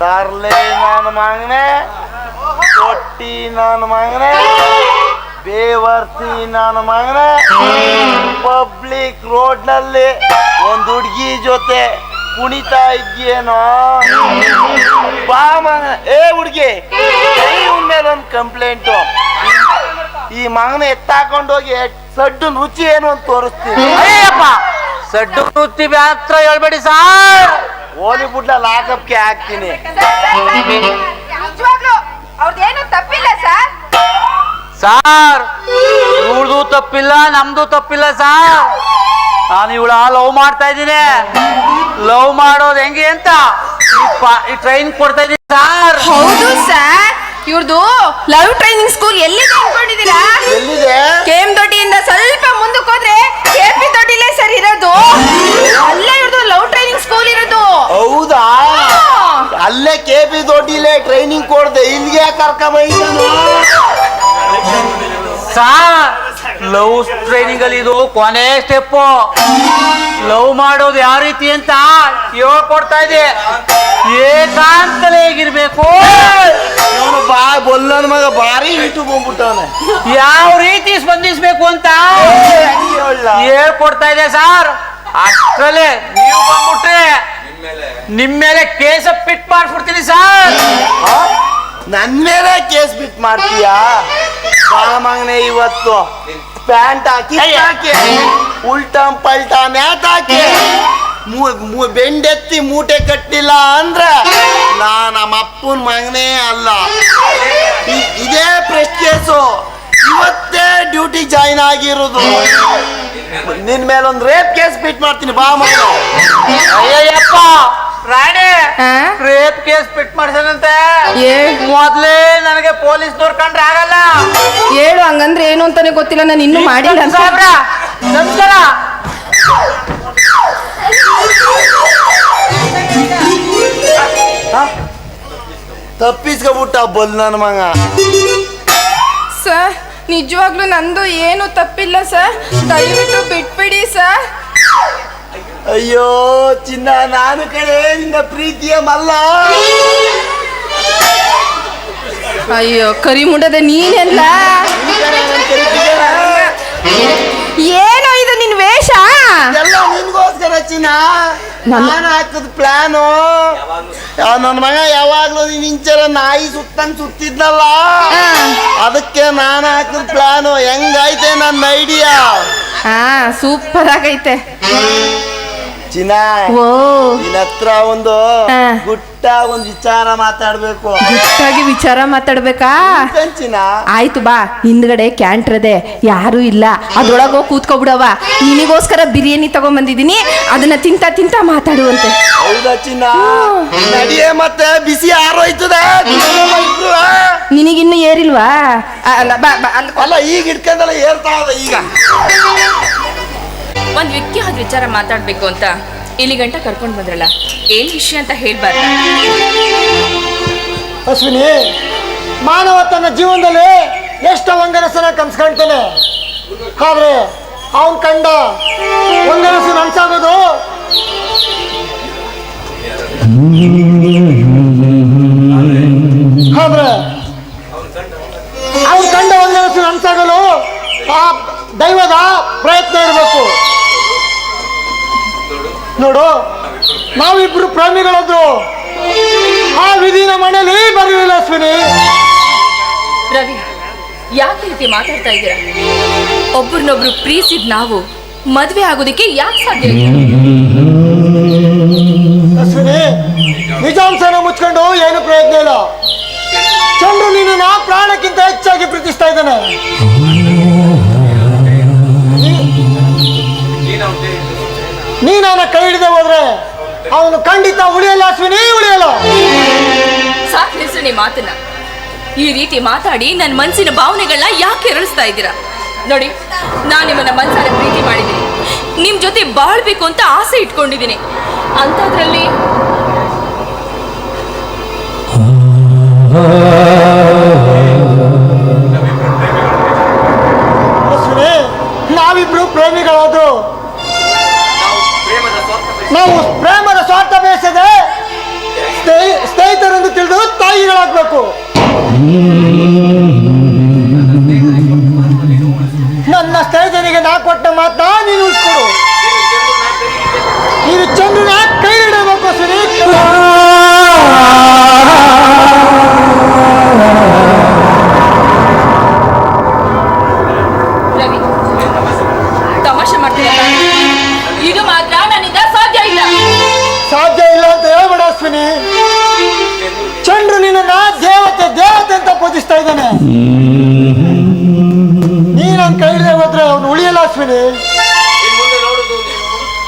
ತರ್ಲೆ ನನ್ನ ಮಗನೆ, ತೊಟ್ಟಿ ನನ್ನ ಮಗನೆ ಬೇವರ್ಸಿ ನನ್ನ ಮಗನೆ ಪಬ್ಲಿಕ್ ರೋಡ್ನಲ್ಲಿ ಒಂದು ಹುಡುಗಿ ಜೊತೆ ಕುಣಿತಾ ಇದ್ಯೇನೋ ಬಾ ಮಗ ಏ ಹುಡುಗಿ ಮೇಲೆ ಒಂದು ಕಂಪ್ಲೇಂಟು ಈ ಮಗನ ಎತ್ತಾಕೊಂಡೋಗಿ ಸಡ್ಡು ರುಚಿ ಏನು ಅಂತ ತೋರಿಸ್ತೀನಿ. ಅಯ್ಯಪ್ಪ ಸಡ್ಡು ವೃತ್ತಿ ಮಾತ್ರ ಹೇಳ್ಬೇಡಿ ಸಾರ್. ಹೋಲಿವುಡ್ ಬುಡ್ಲ ಲಾಕಪ್ಗೆ ಹಾಕ್ತೀನಿ. ನಿಜವಾಗ್ಲು ಅವ್ರದ್ದೇನು ತಪ್ಪಿಲ್ಲ ಸರ್? ಸಾರ್ ಇವಳ್ದು ತಪ್ಪಿಲ್ಲ ನಮ್ದು ತಪ್ಪಿಲ್ಲ ಸಾರ್. ನಾನು ಇವಳ ಲವ್ ಮಾಡ್ತಾ ಇದ್ದೀನಿ. ಲವ್ ಮಾಡೋದು ಹೆಂಗೆ ಅಂತ ಈ ಪಾ- ಈ ಟ್ರೈನ್ ಕೊಡ್ತಾ ಇದ್ದೀನಿ ಸಾರ್. ಹೌದು ಸರ್ ಇವ್ರದ್ದು ಲವ್ ಟ್ರೈನಿಂಗ್ ಸ್ಕೂಲ್ ಎಲ್ಲಿ ಅನ್ಕೊಂಡಿದ್ದೀರಾ ಲವ್ ಟ್ರೈನಿಂಗ್ ಅಲ್ಲಿ ಇದು ಕೊನೆ ಸ್ಟೆಪ್ ಲವ್ ಮಾಡೋದು ಯಾವ ರೀತಿ ಅಂತ ಹೇಳ್ಕೊಡ್ತಾ ಇದೆ. ಏಕಾಂತಲೇ ಹೇಗಿರ್ಬೇಕು ಇವನು ಬಾ ಬೊಲ್ಲನ ಮಗ ಭಾರಿ ಇಟ್ಟು ಬಂದ್ಬಿಟ್ಟವನೆ. ಯಾವ ರೀತಿ ಸ್ಪಂದಿಸ್ಬೇಕು ಅಂತ ಹೇಳ್ಕೊಡ್ತಾ ಇದೆ ಸಾರ್. ಅಷ್ಟರಲ್ಲೇ ನೀವು ಬಂದ್ಬಿಟ್ರೆ ನಿಮ್ಮ ಮೇಲೆ ಕೇಸ ಪಿಟ್ ಮಾಡ್ಬಿಡ್ತೀನಿ ಸರ್. ನನ್ ಮೇಲೆ ಕೇಸ್ ಬಿಟ್ ಮಾಡ್ತೀಯಾ? ಮಗನೆ ಇವತ್ತು. ಪ್ಯಾಂಟ್ ಹಾಕಿ ಹಾಕಿ ಉಲ್ಟಾ ಪಲ್ಟಾ ಮ್ಯಾತ್ ಹಾಕಿ ಬೆಂಡೆತ್ತಿ ಮೂಟೆ ಕಟ್ಟಿಲ್ಲ ಅಂದ್ರೆ ನಾ ನಮ್ಮ ಅಪ್ಪನ ಮಗನೇ ಅಲ್ಲ. ಇದೇ ಪ್ರೆಸ್ ಕೇಸು ಇವತ್ತೇ ಡ್ಯೂಟಿ ಜಾಯಿನ್ ಆಗಿರೋದು. ನಿನ್ ಮೇಲೆ ಒಂದು ರೇಪ್ ಕೇಸ್ ಬಿಟ್ ಮಾಡ್ತೀನಿ ಬಾ ಮಗ ಅಯ್ಯಯ್ಯಪ್ಪ. ರಾಣಿ? ರೇಪ್ ಕೇಸ್ ಪಿಟ್ ಮಾಡ್ಸನಂತೆ. ಏ ಮೊದ್ಲೇ ನನಗೆ ಪೊಲೀಸ್ ಕಂಡ್ರೆ ಆಗಲ್ಲ. ಹೇಳು ಹಂಗಂದ್ರೆ ಏನು ಅಂತಾನೆ ಗೊತ್ತಿಲ್ಲ ನಾನು ಇನ್ನೂ ಮಾಡಿಲ್ಲ ನಮಸ್ಕಾರ ತಪ್ಪಿಸ್ಕೊಬಿಟ್ಟ ಬಲ್ ನನ್ನ ಮಗ. ಸರ್ ನಿಜವಾಗ್ಲೂ ನಂದು ಏನು ತಪ್ಪಿಲ್ಲ ಸರ್. ದಯವಿಟ್ಟು ಬಿಟ್ಬಿಡಿ ಸರ್. ಅಯ್ಯೋ ಚಿನ್ನ ನಾನು ಕಡೆ ನಿನ್ನ ಪ್ರೀತಿಯ ಮಲ್ಲ. ಅಯ್ಯೋ ಕರಿ ಮುಂಡದ ನೀನೆಲ್ಲ? ಏನೋ ಇದು ನಿನ್ ವೇಷ? ಎಲ್ಲ ನಿನ್ಗೋಸ್ಕರ ಚಿನ್ನ. ನಾನು ಹಾಕದ ಪ್ಲಾನು. ನನ್ನ ಮಗ ಯಾವಾಗ್ಲೂ ನೀನ್ ಇಂಚರ ನಾಯಿ ಸುತ್ತಂಗ್ ಸುತ್ತಿದ್ನಲ್ಲ? ಅದಕ್ಕೆ ನಾನು ಹಾಕದ ಪ್ಲಾನು. ಹೆಂಗೈತೆ ನನ್ನ ಐಡಿಯಾ ಹಾ ಸೂಪರ್ ಆಗೈತೆ. ಚಿನ್ನ. ಓ ನಿನ್ನ ಹತ್ರ ಒಂದು ಹಾ. ಗುಟ್ಟ ಒಂದು ವಿಚಾರ ಮಾತಾಡ್ಬೇಕು. ಗುಟ್ಟಾಗಿ ವಿಚಾರ ಮಾತಾಡ್ಬೇಕಾ? ಏನ್ ಚಿನ್ನ? ಆಯ್ತು ಬಾ ಹಿಂದ್ಗಡೆ ಕ್ಯಾಂಟರ್ ಇದೆ. ಯಾರು ಇಲ್ಲ. ಅದ್ರೊಳಗೆ ಕೂತ್ಕೊಬಿಡವ ನಿನಗೋಸ್ಕರ ಬಿರಿಯಾನಿ ತಗೊಂಬಂದಿದ್ದೀನಿ. ಅದನ್ನ ತಿಂತ ತಿಂತ ಮಾತಾಡುವಂತೆ. ಹೌದಾ ಚಿನ್ನ? ನಡಿಯೇ ಮತ್ತೆ ಬಿಸಿ ಆರೋಯ್ತದೆ. ನಿನಗಿನ್ನು ಏರಿಲ್ವಾ? ಅಲ್ಲ ಬಾ ಬಾ ಅಲ್ಲಿ ಅಲ್ಲ ಈಗ ಇಟ್ಕೊಂಡಲ್ಲ ಏರ್ತಾ ಈಗ. ಒಂದ್ ವ್ಯಕ್ತಿಯಾದ ವಿಚಾರ ಮಾತಾಡ್ಬೇಕು ಅಂತ ಇಲ್ಲಿ ಗಂಟ ಕರ್ಕೊಂಡ್ ಬಂದ್ರಲ್ಲ? ಏನ್ ವಿಷಯ ಅಂತ ಹೇಳ್ಬಾರ್ದು. ಅಶ್ವಿನಿ, ಮಾನವ ತನ್ನ ಜೀವನದಲ್ಲಿ ಎಷ್ಟು ಒಂಗನಸನ ಕನ್ಸ್ಕೊಳ್ತಾನೆ ಆದ್ರೆ ಅವನ್ ಕಂಡ ಒಂಗನಸು ನನ್ಸಾಗೋದು? ಆದ್ರೆ ಅವನ್ ಕಂಡ ಒಂಗನಸು ನನ್ಸಾಗಲು ಆ ದೈವದ ಪ್ರಯತ್ನ ಇರಬೇಕು. ನೋಡು ನಾವಿಬ್ರು ಪ್ರೇಮಿಗಳದ್ರು ಆ ವಿಧಿನ ಮನೇಲಿ ಬರಲಿಲ್ಲ ಅಶ್ವಿನಿ. ರವಿ ಯಾಕೆ ರೀತಿ ಮಾತಾಡ್ತಾ ಇದ್ದೀರಾ? ಒಬ್ರನ್ನೊಬ್ರು ಪ್ರೀತಿಸಿದ್ ನಾವು ಮದ್ವೆ ಆಗೋದಕ್ಕೆ ಯಾಕೆ ಸಾಧ್ಯ ಇಲ್ಲ? ಅಶ್ವಿನಿ ನಿಜಾಂಶನ ಮುಚ್ಕೊಂಡು ಏನು ಪ್ರಯತ್ನ ಇಲ್ಲ. ಚಂದ್ರ ನೀನು ನಾ ಪ್ರಾಣಕ್ಕಿಂತ ನೀ ನನ್ನ ಕೈ ಹಿಡಿದೆ ಹೋದ್ರೆ ಅವನು ಖಂಡಿತ ಉಳಿಯಲ್ಲ ಅಶ್ವಿನಿ ಉಳಿಯಲ್ಲ. ಸಾಕು ನಿಲ್ಸು ನಿಮ್ಮ ಮಾತನ್ನ. ಈ ರೀತಿ ಮಾತಾಡಿ ನನ್ನ ಮನಸ್ಸಿನ ಭಾವನೆಗಳನ್ನ ಯಾಕೆ ಎರಳಿಸ್ತಾ ಇದ್ದೀರಾ? ನೋಡಿ ನಾನು ನಿಮ್ಮನ್ನ ಮನ್ಸಾರ ಪ್ರೀತಿ ಮಾಡಿದ್ದೀನಿ. ನಿಮ್ ಜೊತೆ ಬಾಳ್ಬೇಕು ಅಂತ ಆಸೆ ಇಟ್ಕೊಂಡಿದ್ದೀನಿ. ಅಂಥದ್ರಲ್ಲಿ ಅಶ್ವಿನಿ ನಾವಿಬ್ರು ಪ್ರೇಮಿಗಳಾದ ನಾವು ಪ್ರೇಮದ ಸ್ವಾರ್ಥ ಬೇಸದೆ ಸ್ನೇಹಿ- ಸ್ನೇಹಿತರೆಂದು ತಿಳಿದು ತಾಯಿಗಳಾಗಬೇಕು. ನನ್ನ ಸ್ನೇಹಿತನಿಗೆ ನಾ ಕೊಟ್ಟ ಮಾತನ್ನ ಅಶ್ವಿನಿ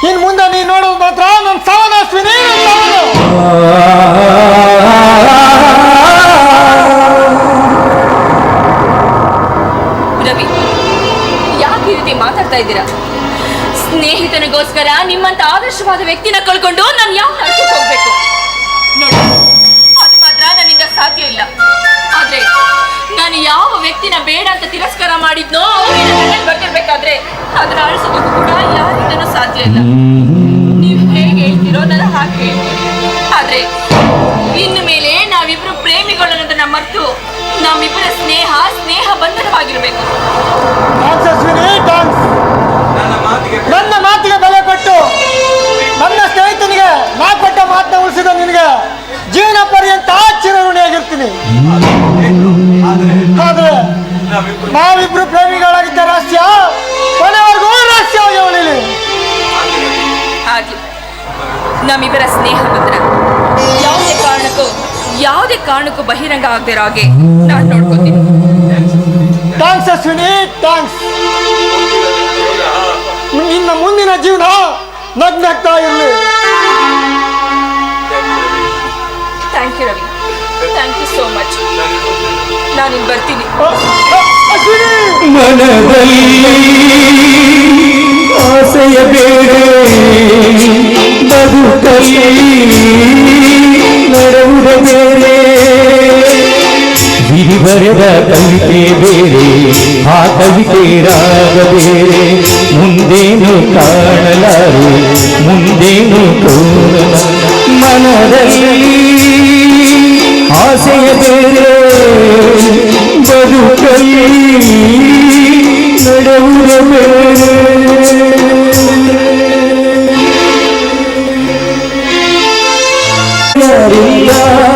ಇನ್ ಮುಂದೆ ನೀನ್ ನೋಡೋದು ಮಾತ್ರ. ನನ್ನ ಸಾವನ ಅಶ್ವಿನಿ, ನನ್ ಸಾವನು. ರವಿ, ಯಾಕೆ ಈ ರೀತಿ ಮಾತಾಡ್ತಾ ಇದ್ದೀರಾ? ಸ್ನೇಹಿತನಿಗೋಸ್ಕರ ನಿಮ್ಮಂತ ಆದರ್ಶವಾದ ವ್ಯಕ್ತಿನ ಕಳ್ಕೊಂಡು ನಾನು ಯಾವ ಹೋಗ್ಬೇಕು? ನೋಡಿ, ಅದು ಮಾತ್ರ ನನ್ನಿಂದ ಸಾಧ್ಯ ಇಲ್ಲ. ಆದ್ರೆ, ನಾನು ಯಾವ ವ್ಯಕ್ತಿನ ಬೇಡ ಅಂತ ತಿರಸ್ಕಾರ ಮಾಡಿದ್ನೋ ಅವ್ರಿಗೆ ನನ್ನ ಅದರ ಅಳಿಸೋದಕ್ಕೂ ಕೂಡ ಯಾರಿಂದನೂ ಸಾಧ್ಯ ಇಲ್ಲ. ನೀವು ಹೇಗೆ ಹೇಳ್ತಿರೋ ನಾನು ಹಾಗೆ ಹೇಳ್ತೀನಿ. ಆದ್ರೆ ಇನ್ನು ಮೇಲೆ ನಾವಿಬ್ರು ಪ್ರೇಮಿಗಳನ್ನೋದನ್ನ ಮರೆತು ನಮ್ಮಿಬ್ಬರ ಸ್ನೇಹ ಸ್ನೇಹ ಬಂಧನವಾಗಿರ್ಬೇಕು. ನನ್ನ ಮಾತಿಗೆ ಬೆಲೆ ಕೊಟ್ಟು ನನ್ನ ಸ್ನೇಹಿತನಿಗೆ ನಾ ಕೊಟ್ಟ ಮಾತನ್ನ ಉಳಿಸಿದ ನಿನಗೆ ಜೀವನ ಪರ್ಯಂತ ಚಿರಋಣಿಯಾಗಿರ್ತೀನಿ ಆದ್ರೆ ನಾವಿಬ್ರು ಪ್ರೇಮಿಗಳಾಗಿದ್ದ ರಹಸ್ಯ ನಮ್ಮಿಬ್ಬರ ಸ್ನೇಹ ಬಂಧನ ಯಾವುದೇ ಕಾರಣಕ್ಕೂ ಯಾವುದೇ ಕಾರಣಕ್ಕೂ ಬಹಿರಂಗ ಆಗದಿರೋ ಹಾಗೆ ನಾನು ನೋಡ್ಕೊತೀನಿ ಥ್ಯಾಂಕ್ಸ್ ಅಶ್ವಿನಿ ಥ್ಯಾಂಕ್ಸ್ ನಿನ್ನ ಮುಂದಿನ ಜೀವನ ನಗ್ನಾಗ್ತಾ ಇರಲಿ thank you Ravi thank you so much ನಾನು ಬರ್ತೀನಿ ಮನದಲ್ಲಿ ಆಸೆಯ ಬೇರೆ ಬದುಕಲ್ಲಿ ನಡೆಯುವುದ ಬೇರೆ ಬಿರಿ ಬರೆದ ಕವಿತೆ ಬೇರೆ ಆ ಕವಿತೆ ರಾಗ ಬೇರೆ ಮುಂದೇನು ಕಾಣಲಾರೆ ಮುಂದೇನು ತೋರಲ ಮನದಲ್ಲಿ ಆಸೆಯ ಬೇರೆ ಬದುಕಲ್ಲಿ നടവുരമേ അറിയാ